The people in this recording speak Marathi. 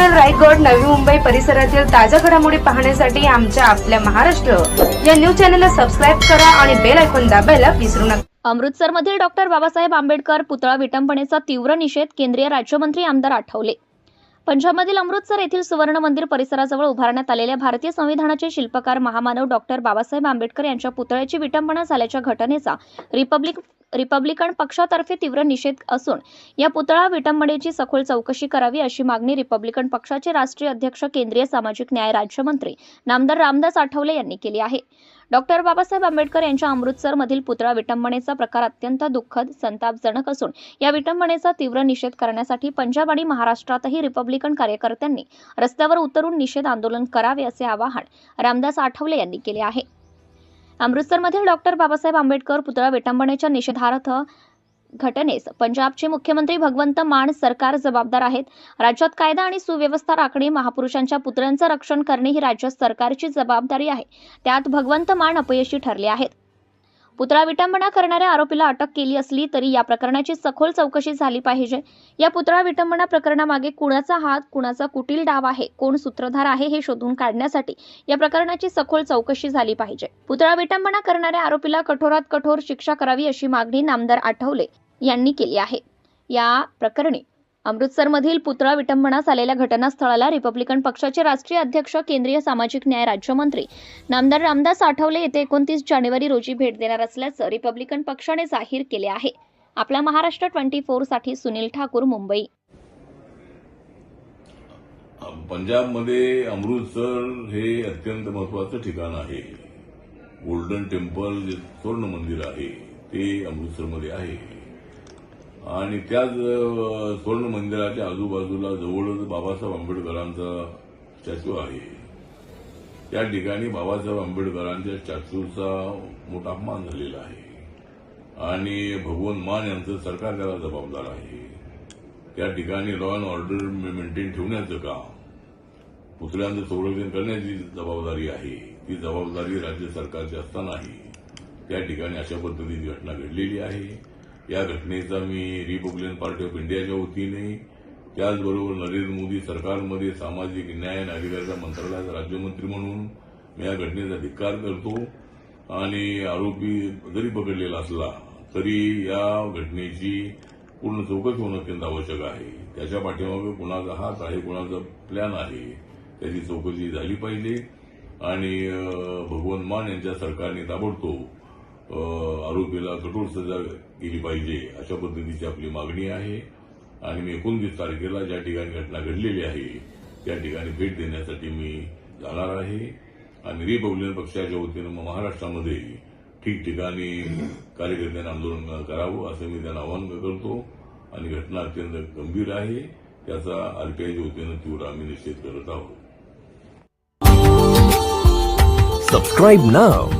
मिरज रायगड नवी मुंबई परिसरातील ताज्या घडामोडी पाहण्यासाठी आमच्या आपल्या महाराष्ट्र या न्यूज चॅनलला सबस्क्राईब करा आणि बेल ऐकून दाबायला विसरू नका. अमृतसरमधील डॉक्टर बाबासाहेब आंबेडकर पुतळा विटंबनेचा तीव्र निषेध केंद्रीय राज्यमंत्री आमदार आठवले. पंजाबमधील अमृतसर येथील सुवर्ण मंदिर परिसराजवळ उभारण्यात आलेल्या भारतीय संविधानाचे शिल्पकार महामानव डॉक्टर बाबासाहेब आंबेडकर यांच्या पुतळ्याची विटंबना झाल्याच्या घटनेचा रिपब्लिक रिपब्लिकन पक्षातर्फे तीव्र निषेध असून या पुतळा विटंबनेची सखोल चौकशी करावी अशी मागणी रिपब्लिकन पक्षाचे राष्ट्रीय अध्यक्ष केंद्रीय सामाजिक न्याय राज्यमंत्री नामदार रामदास आठवले यांनी केली आहे. डॉक्टर बाबासाहेब आंबेडकर यांच्या अमृतसरमधील पुतळा विटंबनेचा प्रकार अत्यंत दुःखद संतापजनक असून या विटंबनेचा तीव्र निषेध करण्यासाठी पंजाब आणि महाराष्ट्रातही रिपब्लिकन कार्यकर्त्यांनी रस्त्यावर उतरून निषेध आंदोलन करावे असे आवाहन रामदास आठवले यांनी केले आहे. अमृतसरमधील डॉक्टर बाबासाहेब आंबेडकर पुतळा विटंबनेच्या निषेधार्थ घटनेस. पंजाबचे मुख्यमंत्री भगवंत मान सरकार जबाबदार आहेत. राज्यात कायदा आणि सुव्यवस्था राखणे महापुरुषांच्या पुतळ्यांचं रक्षण करणे ही राज्य सरकारची जबाबदारी आहे. त्यात भगवंत मान अपयशी ठरले आहेत. पुतळा विटंबना करणाऱ्या आरोपीला अटक केली असली तरी या प्रकरणाची सखोल चौकशी झाली पाहिजे. या पुतळा विटंबना प्रकरणामागे कुणाचा हात कुणाचा कुटील डाव आहे कोण सूत्रधार आहे हे शोधून काढण्यासाठी या प्रकरणाची सखोल चौकशी झाली पाहिजे. पुतळा विटंबना करणाऱ्या आरोपीला कठोरात कठोर शिक्षा करावी अशी मागणी नामदार आठवले यांनी केली आहे. या प्रकरणी अमृतसरमधील पुतळा विटंबना झालेल्या घटनास्थळाला रिपब्लिकन पक्षाचे राष्ट्रीय अध्यक्ष केंद्रीय सामाजिक न्याय राज्यमंत्री नामदार रामदास आठवले येथे एकोणतीस जानेवारी रोजी भेट देणार असल्याचं रिपब्लिकन पक्षाने जाहीर केले आहे. आपला महाराष्ट्र ट्वेंटी फोरसाठी सुनील ठाकूर मुंबई. पंजाबमध्ये अमृतसर हे अत्यंत महत्वाचं ठिकाण आहे. गोल्डन टेम्पल जे स्वर्ण मंदिर आहे ते अमृतसरमध्ये आहे. आणि त्याच स्वर्ण मंदिराच्या आजूबाजूला जवळच बाबासाहेब आंबेडकरांचा स्टॅच्यू आहे. त्या ठिकाणी बाबासाहेब आंबेडकरांच्या स्टॅच्यूचा मोठा अपमान झालेला आहे. आणि भगवंत मान यांचं सरकार त्याला जबाबदार आहे. त्या ठिकाणी लॉ अँड ऑर्डर मेंटेन ठेवण्याचं काम पुतळ्यांचं संरक्षण करण्याची जबाबदारी आहे. ती जबाबदारी राज्य सरकारची असतानाही त्या ठिकाणी अशा पद्धतीची घटना घडलेली आहे. या घटनेचा मी रिपब्लिकन पार्टी ऑफ इंडियाच्या वतीने त्याचबरोबर नरेंद्र मोदी सरकारमध्ये सामाजिक न्याय आणि अधिकारिता मंत्रालयाचा राज्यमंत्री म्हणून मी या घटनेचा धिक्कार करतो आणि आरोपी जरी पकडलेला असला तरी या घटनेची पूर्ण चौकशी होणं अत्यंत आवश्यक आहे. त्याच्या पाठीमागे कुणाचा हात आहे कुणाचा प्लॅन आहे त्याची चौकशी झाली पाहिजे. आणि भगवंत मान यांच्या सरकारने ताबडतोब आरोपीला कठोर सजा केली पाहिजे अशा पद्धतीची आपली मागणी आहे. आणि मी एकोणतीस तारखेला ज्या ठिकाणी घटना घडलेली आहे त्या ठिकाणी भेट देण्यासाठी मी जाणार आहे. आणि रिपब्लिकन पक्षाच्या वतीनं महाराष्ट्रामध्ये ठिकठिकाणी कार्यकर्त्यांना आंदोलन करावं असं मी त्यांना आवाहन करतो. आणि घटना अत्यंत गंभीर आहे. त्याचा आरपीआयच्या वतीनं तीव्र आम्ही निश्चित करत आहोत. सबस्क्राईब नाव